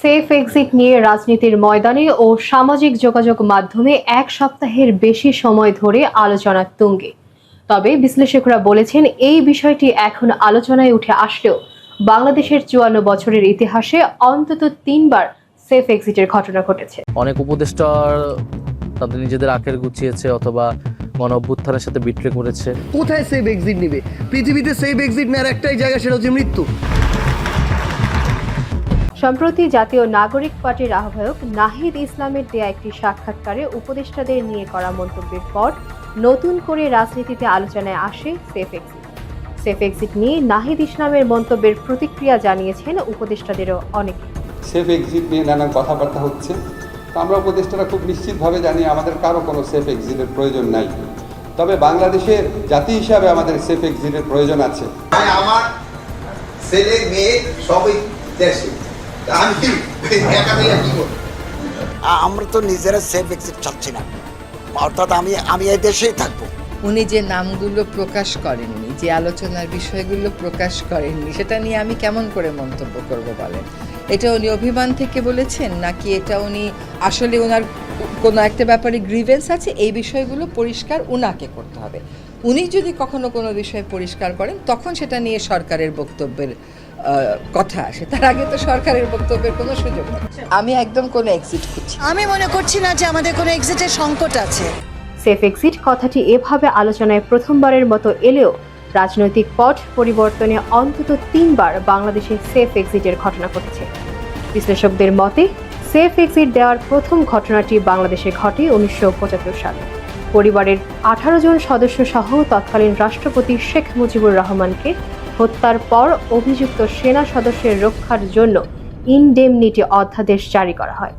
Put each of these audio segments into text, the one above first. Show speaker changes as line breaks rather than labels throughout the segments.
Safe exit নিয়ে রাজনীতির ময়দানে ও সামাজিক যোগাযোগ মাধ্যমে এক সপ্তাহের বেশি সময় ধরে আলোচনার তুঙ্গে। তবে বিশ্লেষকরা বলেছেন এই বিষয়টি এখন আলোচনায় উঠে আসলেও বাংলাদেশের চুয়ান্ন বছরের ইতিহাসে অন্তত তিনবার সেফ এক্সিটের ঘটনা ঘটেছে।
অনেক উপদেষ্টার তাদের নিজেদের আখের গুছিয়েছে অথবা গণ অভ্যুত্থানের সাথে বিট্রে করেছে।
কোথায় সেফ এক্সিট নিবে? পৃথিবীতে সেফ এক্সিট নেওয়ার একটাই জায়গা সেটা হচ্ছে মৃত্যু।
সম্প্রতি জাতীয় নাগরিক পার্টির আহ্বায়ক নাহিদ ইসলামের দেয়া একটি সাক্ষাৎকারে উপদেষ্টাদের নিয়ে করা মন্তব্যের পর নতুন করে রাজনীতিতে আলোচনায় আসে সেফ এক্সিট। সেফ এক্সিট নিয়ে নাহিদ ইসলামের মন্তব্যের প্রতিক্রিয়া জানিয়েছেন উপদেষ্টাদেরও অনেকে।
সেফ এক্সিট নিয়ে নানান কথাবার্তা হচ্ছে। আমরা উপদেষ্টারা খুব নিশ্চিতভাবে জানি আমাদের কারও কোনো সেফ এক্সিটের প্রয়োজন নাই। তবে বাংলাদেশের জাতি হিসাবে আমাদের সেফ এক্সিটের প্রয়োজন আছে।
আমার ছেলে মেয়ে সবই দেশে। আমি একা কি করব?
আমরা তো নিজেরা সেফ এক্সিট চাচ্ছি না। অর্থাৎ আমি আমি এই দেশেই থাকব।
উনি যে নামগুলো প্রকাশ করেননি যে আলোচনার বিষয়গুলো প্রকাশ করেননি সেটা নিয়ে আমি কেমন করে মন্তব্য করব বলেন? এটা উনি অভিমান থেকে বলেছেন নাকি এটা উনি আসলে ওনার কোনো একটা ব্যাপারে গ্রিভেন্স আছে? এই বিষয়গুলো পরিষ্কার উনাকে করতে হবে। উনি যদি কখনো কোনো বিষয় পরিষ্কার করেন তখন সেটা নিয়ে সরকারের বক্তব্যের কথা আসে। তার আগে তো সরকারের বক্তব্যের কোনো সুযোগ নেই। আমি একদম কোনো এক্সিট খুঁজছি
আমি মনে করছি না যে আমাদের কোনো এক্সিটের সংকট আছে।
সেফ এক্সিট কথাটি এভাবে আলোচনায় প্রথমবারের মতো এলেও রাজনৈতিক পট পরিবর্তনে অন্তত তিনবার বাংলাদেশে সেফ এক্সিটের ঘটনা ঘটেছে। বিশ্লেষকদের মতে সেফ এক্সিট দেওয়ার প্রথম ঘটনাটি বাংলাদেশে ঘটে উনিশশো পঁচাত্তর সালে। পরিবারের আঠারো জন সদস্য সহ তৎকালীন রাষ্ট্রপতি শেখ মুজিবুর রহমানকে হত্যার পর অভিযুক্ত সেনা সদস্যের রক্ষার জন্য ইনডেমনিটি অধ্যাদেশ জারি করা হয়।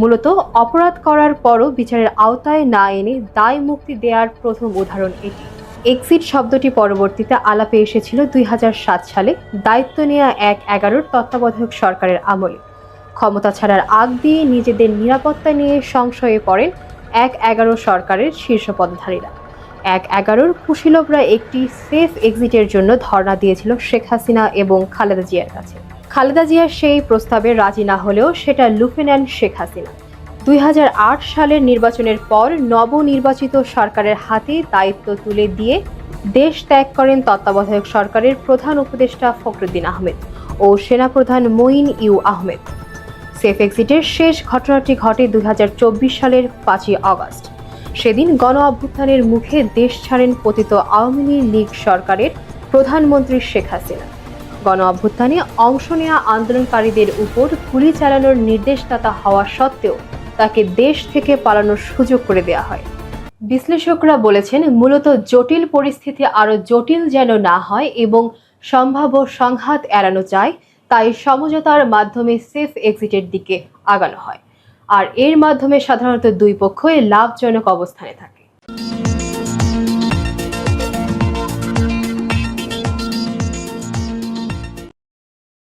মূলত অপরাধ করার পরও বিচারের আওতায় না এনে দায় মুক্তি দেওয়ার প্রথম উদাহরণ এটি। এক্সিট শব্দটি পরবর্তীতে আলাপে এসেছিল দুই হাজার সাত সালে, দায়িত্ব নেওয়া এক এগারোর তত্ত্বাবধায়ক সরকারের আমলে। ক্ষমতা ছাড়ার আগ দিয়ে নিজেদের নিরাপত্তা নিয়ে সংশয়ে পড়েন এক এগারো সরকারের শীর্ষ পদধারীরা। এক এগারোর কুশীলভরা একটি সেফ এক্সিটের জন্য ধর্ণা দিয়েছিল শেখ হাসিনা এবং খালেদা জিয়ার কাছে। খালেদা জিয়ার সেই প্রস্তাবে রাজি না হলেও সেটা লুফে নেন শেখ হাসিনা। দুই হাজার আট সালের নির্বাচনের পর নবনির্বাচিত সরকারের হাতে দায়িত্ব তুলে দিয়ে দেশ ত্যাগ করেন তত্ত্বাবধায়ক সরকারের প্রধান উপদেষ্টা ফখরুদ্দিন আহমেদ ও সেনাপ্রধান মঈন ইউ আহমেদ। সেফ এক্সিটের শেষ ঘটনাটি ঘটে দুই হাজার চব্বিশ সালের পাঁচই আগস্ট। সেদিন গণ অভ্যুত্থানের মুখে দেশ ছাড়েন পতিত আওয়ামী লীগ সরকারের প্রধানমন্ত্রী শেখ হাসিনা। গণ অভ্যুত্থানে অংশ নেওয়া আন্দোলনকারীদের উপর গুলি চালানোর নির্দেশদাতা হওয়া সত্ত্বেও তাকে দেশ থেকে পালানোর সুযোগ করে দেওয়া হয়। বিশ্লেষকরা বলেছেন, মূলত জটিল পরিস্থিতি আরও জটিল যেন না হয় এবং সম্ভাব্য সংঘাত এড়ানো যায়, তাই সমঝোতার মাধ্যমে সেফ এক্সিটের দিকে আগানো হয়। আর এর মাধ্যমে সাধারণত দুই পক্ষই লাভজনক অবস্থানে থাকে।